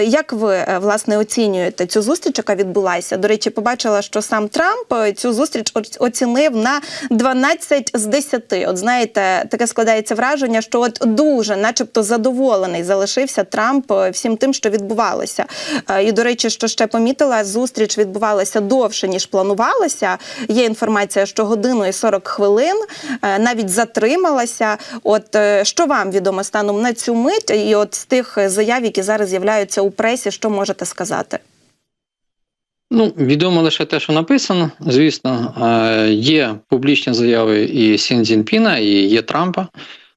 Як ви е, власне оцінюєте цю зустріч, яка відбулася? До речі, побачила, що сам Трамп е, цю зустріч оц- оцінив на 12 з 10. От знаєте, таке складається враження, що от дуже, начебто, задоволений залишився Трамп е, всім тим, що відбувалося. І до речі, що ще помітила, зустріч відбувалася довше ніж планувалося. Є інформація, що годину і 40 хвилин навіть затрималася. От що вам відомо станом на цю мить, і от з тих заяв, які зараз з'являються у пресі, що можете сказати? Ну, відомо лише те, що написано. Звісно, Е, є публічні заяви і Сін Цзіньпіна, і є Трампа.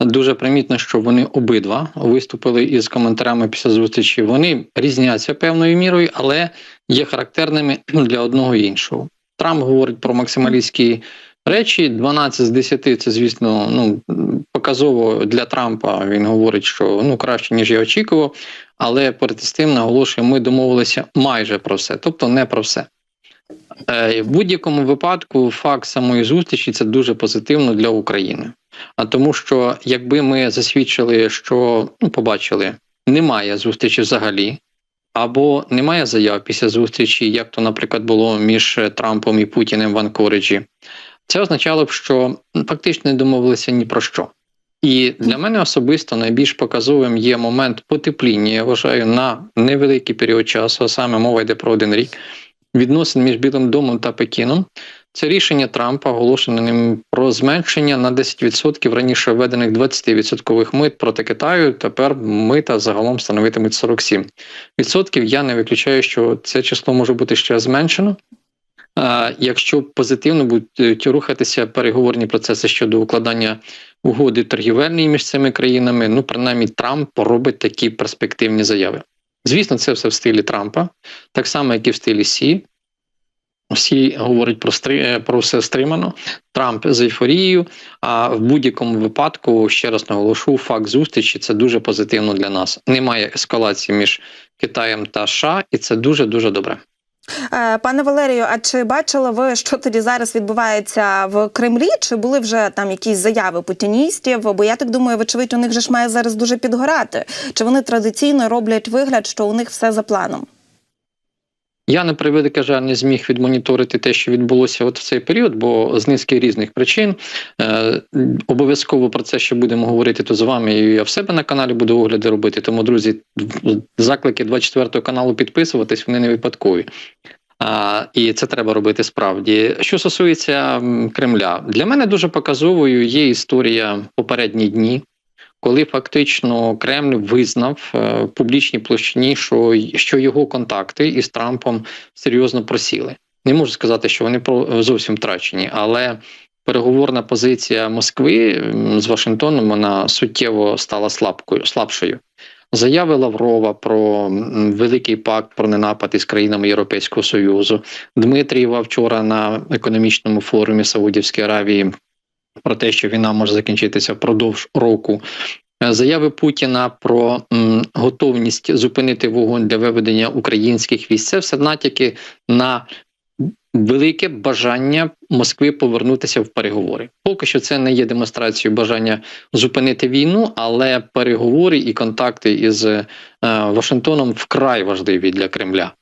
Дуже примітно, що вони обидва виступили із коментарями після зустрічі. Вони різняться певною мірою, але є характерними для одного і іншого. Трамп говорить про максималістські речі. 12 з 10 це, звісно, ну показово для Трампа. Він говорить, що ну краще ніж я очікував. Але перед тим наголошую, ми домовилися майже про все, тобто не про все. Е, В будь-якому випадку факт самої зустрічі це дуже позитивно для України. А тому, що якби ми засвідчили, що ну, побачили, немає зустрічі взагалі, або немає заяв після зустрічі, як то, наприклад, було між Трампом і Путіним в Анкориджі, це означало б, що фактично не домовилися ні про що. І для мене особисто найбільш показовим є момент потепління, я вважаю, на невеликий період часу, а саме мова йде про один рік, відносин між Білим домом та Пекіном. Це рішення Трампа, оголошене ним про зменшення на 10% раніше введених 20% мит проти Китаю. Тепер мита загалом становитимуть 47%. Я не виключаю, що це число може бути ще зменшено. Якщо позитивно будуть рухатися переговорні процеси щодо укладання угоди торгівельної між цими країнами, ну принаймні Трамп робить такі перспективні заяви. Звісно, це все в стилі Трампа, так само, як і в стилі Сі. Всі говорять про стри... про все стримано. Трамп з ейфорією. А в будь-якому випадку, ще раз наголошу, факт зустрічі це дуже позитивно для нас. Немає ескалації між Китаєм та США, і це дуже дуже добре. Е, Пане Валерію, а чи бачили ви, що тоді зараз відбувається в Кремлі? Чи були вже там якісь заяви путіністів? Бо я так думаю, вочевидь, у них же ж має зараз дуже підгорати. Чи вони традиційно роблять вигляд, що у них все за планом? Я на превелике жаль не зміг відмоніторити те, що відбулося от в цей період, бо з низки різних причин е, обов'язково про це ще будемо говорити то з вами. І я в себе на каналі буду огляди робити. Тому, друзі, заклики 24 каналу підписуватись, вони не випадкові. А, І це треба робити справді. Що стосується Кремля, для мене дуже показовою є історія попередні дні. Коли фактично Кремль визнав е, в публічній площині, що, що його контакти із Трампом серйозно просіли. Не можу сказати, що вони зовсім втрачені, але переговорна позиція Москви з Вашингтоном вона суттєво стала слабкою, слабшою. Заяви Лаврова про великий пакт про ненапад із країнами Європейського Союзу, Дмитрієва вчора на економічному форумі Саудівської Аравії про те, що війна може закінчитися впродовж року. Е, Заяви Путіна про м, готовність зупинити вогонь для виведення українських військ це все натяки на велике бажання Москви повернутися в переговори. Поки що це не є демонстрацією бажання зупинити війну, але переговори і контакти із е, Вашингтоном вкрай важливі для Кремля.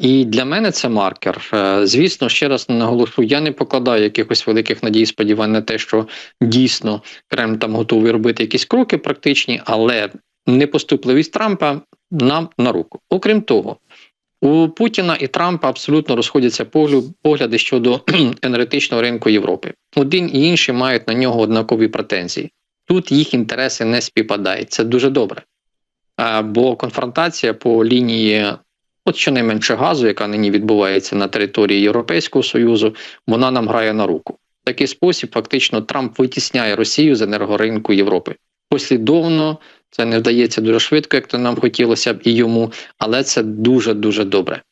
І для мене це маркер. Е, Звісно, ще раз наголошую, я не покладаю якихось великих надій, сподівань на те, що дійсно Кремль там готовий робити якісь кроки практичні, але непоступливість Трампа нам на руку. Окрім того, у Путіна і Трампа абсолютно розходяться погляди щодо енергетичного ринку Європи. Один і інший мають на нього однакові претензії. Тут їх інтереси не співпадають. Це дуже добре. Бо конфронтація по лінії, от щонайменше газу, яка нині відбувається на території Європейського Союзу, вона нам грає на руку. В такий спосіб фактично Трамп витісняє Росію з енергоринку Європи. Послідовно це не вдається дуже швидко, як то нам хотілося б і йому, але це дуже дуже добре.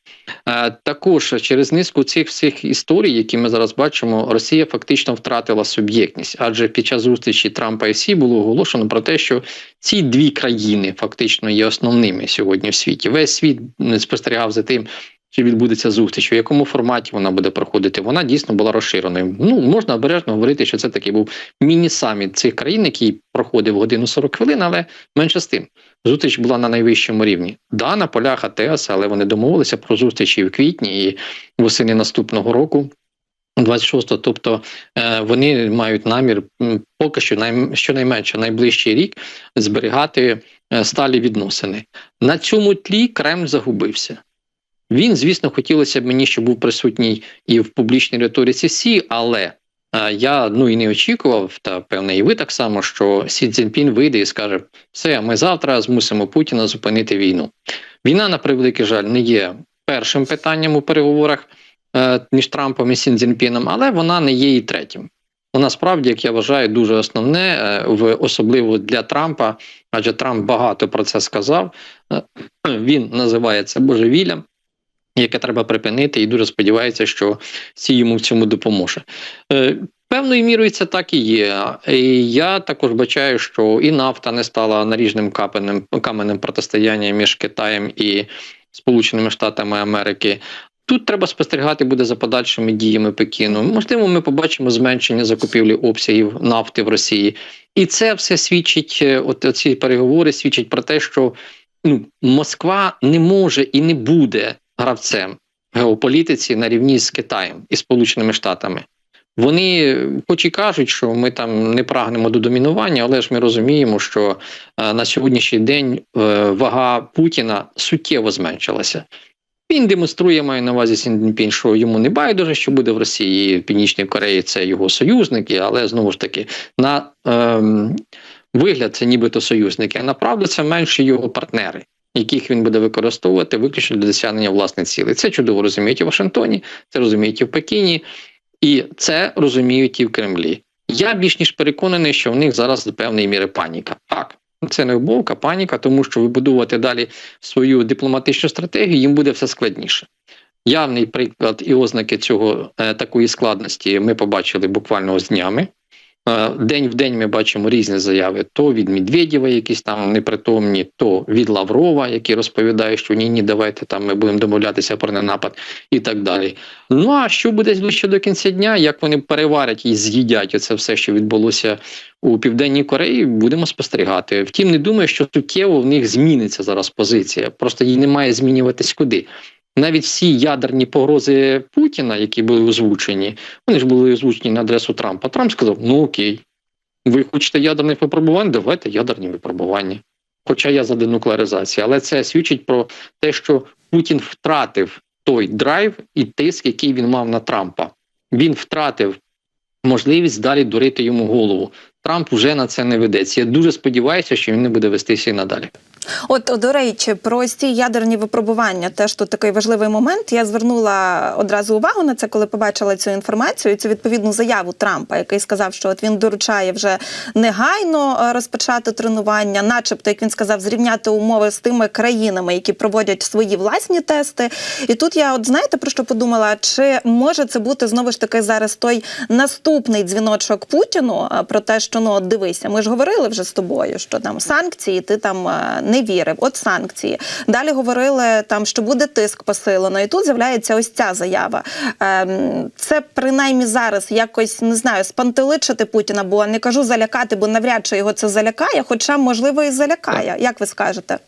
Е, Також через низку цих всіх історій, які ми зараз бачимо, Росія фактично втратила суб'єктність, адже під час зустрічі Трампа і Сі було оголошено про те, що ці дві країни фактично є основними сьогодні в світі. Весь світ м, спостерігав за тим. Чи відбудеться зустріч, у якому форматі вона буде проходити? Вона дійсно була розширеною. Ну можна обережно говорити, що це такий був міні-саміт цих країн, який проходив годину 40 хвилин, але менше з тим. Зустріч була на найвищому рівні. Да, на полях АТС, але вони домовилися про зустрічі в квітні і восени наступного року. 26-го, тобто е, вони мають намір поки що най, щонайменше найближчий рік зберігати е, сталі відносини. На цьому тлі Кремль загубився. Він, звісно, хотілося б мені, щоб був присутній і в публічній риториці Сі, але я ну і не очікував, та певне, і ви так само, що Сі Цзіньпін вийде і скаже: все, ми завтра змусимо Путіна зупинити війну. Війна, на превеликий жаль, не є першим питанням у переговорах е, між Трампом і Сі Цзіньпіном, але вона не є і третім. Вона справді, як я вважаю, дуже основне, е, в особливо для Трампа, адже Трамп багато про це сказав. Е, Він називає це божевіллям, яке треба припинити, і дуже сподівається, що Сі йому в цьому допоможе. Е, Певною мірою це так і є. І я також бачаю, що і нафта не стала наріжним капенем, каменем протистояння між Китаєм і Сполученими Штатами Америки. Тут треба спостерігати буде за подальшими діями Пекіну. Можливо, ми побачимо зменшення закупівлі обсягів нафти в Росії, і це все свідчить. е, От ці переговори свідчать про те, що ну Москва не може і не буде гравцем геополітиці на рівні з Китаєм і Сполученими Штатами. Вони, хоч і кажуть, що ми там не прагнемо до домінування, але ж ми розуміємо, що е, на сьогоднішній день е, вага Путіна суттєво зменшилася. Він демонструє, маю на увазі Сіндінпін, що йому не байдуже, що буде в Росії, в Північній Кореї це його союзники, але знову ж таки, на ем, вигляд це нібито союзники, а направду це менші його партнери, яких він буде використовувати виключно для досягнення власних цілей. Це чудово розуміють в Вашингтоні, це розуміють і в Пекіні, і це розуміють і в Кремлі. Я більш ніж переконаний, що в них зараз до певної міри паніка. Так, це не обовка, паніка, тому що вибудувати далі свою дипломатичну стратегію їм буде все складніше. Явний приклад і ознаки цього е, такої складності ми побачили буквально з днями. Е, День в день ми бачимо різні заяви: то від Медведєва, якісь там непритомні, то від Лаврова, який розповідає, що ні, ні, давайте там ми будемо домовлятися про ненапад і так далі. Ну а що буде ближче до кінця дня? Як вони переварять і з'їдять оце все, що відбулося у південній Кореї, будемо спостерігати. Втім, не думаю, що суттєво в них зміниться зараз позиція. Просто їй не має змінюватись куди. Навіть всі ядерні погрози Путіна, які були озвучені, вони ж були озвучені на адресу Трампа. Трамп сказав: ну окей, ви хочете ядерних випробувань? Давайте ядерні випробування. Хоча я за денуклеаризацію. Але це свідчить про те, що Путін втратив той драйв і тиск, який він мав на Трампа. Він втратив можливість далі дурити йому голову. Трамп вже на це не ведеться. Я дуже сподіваюся, що він не буде вестися і надалі. От, до речі, про ці ядерні випробування теж тут такий важливий момент. Я звернула одразу увагу на це, коли побачила цю інформацію, цю відповідну заяву Трампа, який сказав, що от він доручає вже негайно е, розпочати тренування, начебто, як він сказав, зрівняти умови з тими країнами, які проводять свої власні тести. І тут я, от знаєте, про що подумала? Чи може це бути знову ж таки зараз той наступний дзвіночок Путіну е, про те, що ну дивися, ми ж говорили вже з тобою, що там санкції, ти там е, не вірив. От санкції. Далі говорили там, що буде тиск посилено, і тут з'являється ось ця заява. Ем, це принаймні зараз якось не знаю, спантеличити Путіна, бо не кажу залякати, бо навряд чи його це залякає, хоча можливо і залякає. Як ви скажете?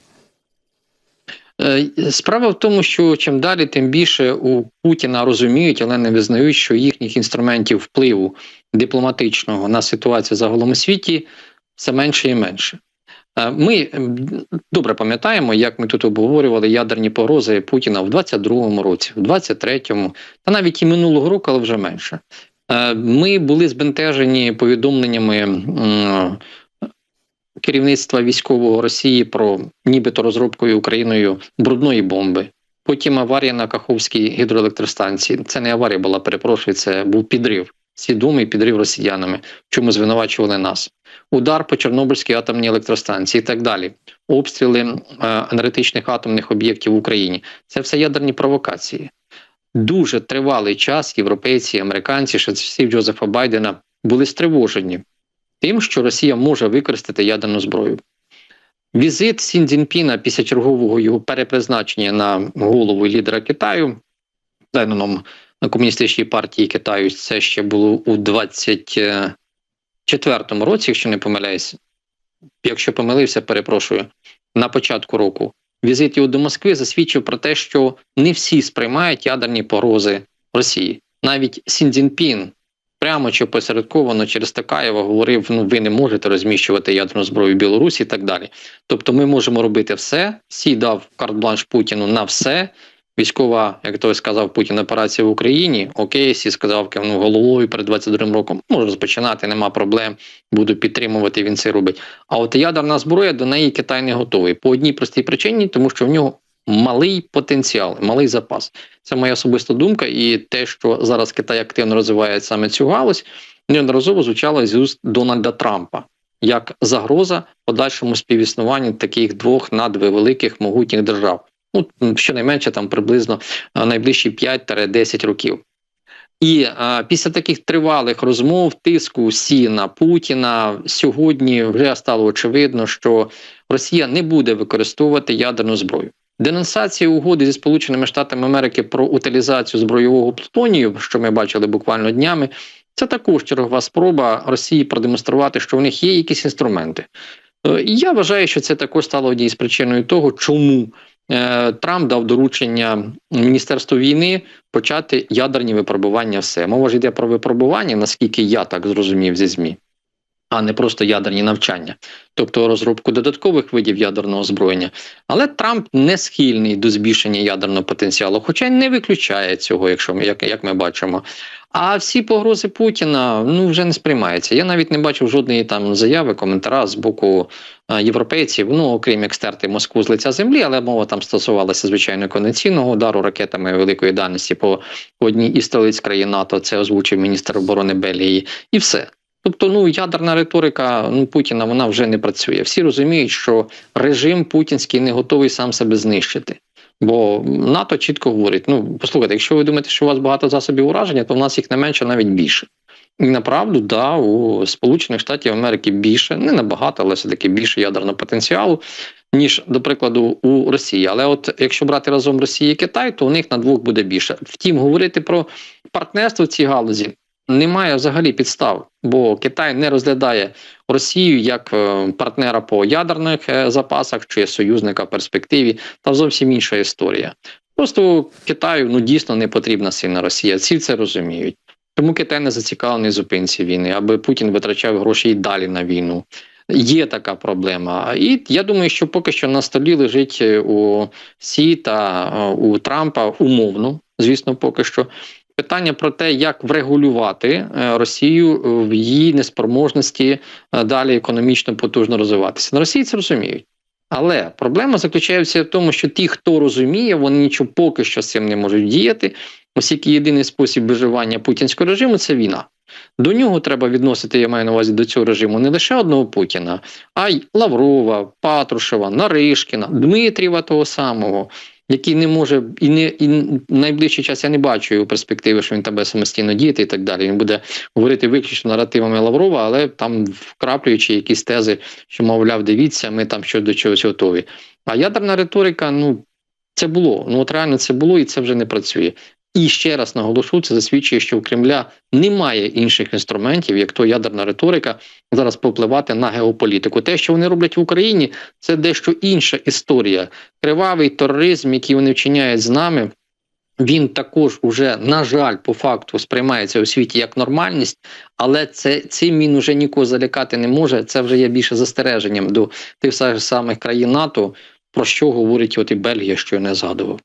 Е, Справа в тому, що чим далі, тим більше у Путіна розуміють, але не визнають, що їхніх інструментів впливу дипломатичного на ситуацію загалом у світі все менше і менше. Е, Ми добре пам'ятаємо, як ми тут обговорювали ядерні погрози Путіна в 22-му році, в 23-му, та навіть і минулого року, але вже менше. Е, Ми були збентежені повідомленнями керівництва військового Росії про нібито розробкою Україною брудної бомби. Потім аварія на Каховській гідроелектростанції. Це не аварія була, перепрошую, це був підрив. Свідомий підрив росіянами, в чому звинувачували нас. Удар по Чорнобильській атомній електростанції і так далі. Обстріли е, енергетичних атомних об'єктів в Україні. Це все ядерні провокації. Дуже тривалий час європейці, американці, часів Джозефа Байдена були стривожені тим, що Росія може використати ядерну зброю. Візит Сін Цзіньпіна після чергового його перепризначення на голову лідера Китаю, пленумом на комуністичній партії Китаю, це ще було у 24-му році, якщо не помиляюсь. Якщо помилився, перепрошую. на початку року. Візит його до Москви засвідчив про те, що не всі сприймають ядерні погрози Росії. Навіть Сін Цзіньпін прямо чи посередковано через Такаєва говорив: ну ви не можете розміщувати ядерну зброю в Білорусі і так далі. Тобто, ми можемо робити все. Сі дав карт-бланш Путіну на все. Військова, як той сказав Путін, операція в Україні. Окей, Сі сказав ну, головою перед 22 роком. Можу розпочинати, нема проблем. Буду підтримувати. Він це робить. А от ядерна зброя до неї Китай не готовий по одній простій причині, тому що в нього малий потенціал, малий запас. Це моя особиста думка, і те, що зараз Китай активно розвиває саме цю галузь, неодноразово звучало з уст Дональда Трампа як загроза подальшому співіснуванню таких двох надвеликих могутніх держав. Ну, щонайменше там приблизно найближчі 5-10 років. І а, після таких тривалих розмов, тиску Сі на Путіна, сьогодні вже стало очевидно, що Росія не буде використовувати ядерну зброю. Денонсація угоди зі Сполученими Штатами Америки про утилізацію збройового плутонію, що ми бачили буквально днями, це також чергова спроба Росії продемонструвати, що в них є якісь інструменти. Е, я вважаю, що це також стало однією з причиною того, чому Трамп дав доручення Міністерству війни почати ядерні випробування. Все мова ж йде про випробування, наскільки я так зрозумів зі змі, а не просто ядерні навчання, тобто розробку додаткових видів ядерного озброєння. Але Трамп не схильний до збільшення ядерного потенціалу, хоча й не виключає цього, якщо ми як, як ми бачимо. А всі погрози Путіна ну вже не сприймаються. Я навіть не бачив жодної там заяви, коментара з боку а, європейців, ну окрім як стерти Москву з лиця землі, але мова там стосувалася звичайно конвенційного удару ракетами великої дальності по одній із столиць країн НАТО. Це озвучив міністр оборони Бельгії, і все. Тобто, ну ядерна риторика ну Путіна вона вже не працює. Всі розуміють, що режим путінський не готовий сам себе знищити. Бо НАТО чітко говорить: ну послухайте, якщо ви думаєте, що у вас багато засобів ураження, то в нас їх не менше, навіть більше. І направду, да, у Сполучених Штатів Америки більше, не набагато, але все-таки більше ядерного потенціалу, ніж, до прикладу, у Росії. Але от якщо брати разом Росію і Китай, то у них на двох буде більше. Втім, говорити про партнерство в цій галузі немає взагалі підстав, бо Китай не розглядає Росію як е, партнера по ядерних е, запасах чи союзника в перспективі, та зовсім інша історія. Просто Китаю ну дійсно не потрібна сильна Росія. Всі це розуміють. Тому Китай не зацікавлений зупинці війни, аби Путін витрачав гроші і далі на війну. Є така проблема. І я думаю, що поки що на столі лежить е, у Сі та у Трампа умовно, звісно, поки що. Питання про те, як врегулювати е, Росію в її неспроможності е, далі економічно потужно розвиватися. На Росії це розуміють. Але проблема заключається в тому, що ті, хто розуміє, вони нічого поки що з цим не можуть діяти, оскільки єдиний спосіб виживання путінського режиму це війна. До нього треба відносити, я маю на увазі до цього режиму не лише одного Путіна, а й Лаврова, Патрушева, Наришкіна, Дмитрієва того самого, який не може і не і в найближчий час я не бачу його перспективи, що він тебе самостійно діяти і так далі. Він буде говорити виключно наративами Лаврова, але там вкраплюючи якісь тези, що мовляв, дивіться, ми там щось до чогось готові. А ядерна риторика, ну це було. Ну от реально це було, і це вже не працює. І ще раз наголошу, це засвідчує, що у Кремля немає інших інструментів, як то ядерна риторика зараз попливати на геополітику. Те, що вони роблять в Україні, це дещо інша історія. Кривавий тероризм, який вони вчиняють з нами. Він також уже, на жаль, по факту сприймається у світі як нормальність, але це цим він уже нікого залякати не може. Це вже є більше застереженням до тих самих країн НАТО, про що говорить от і Бельгія, що я не згадував.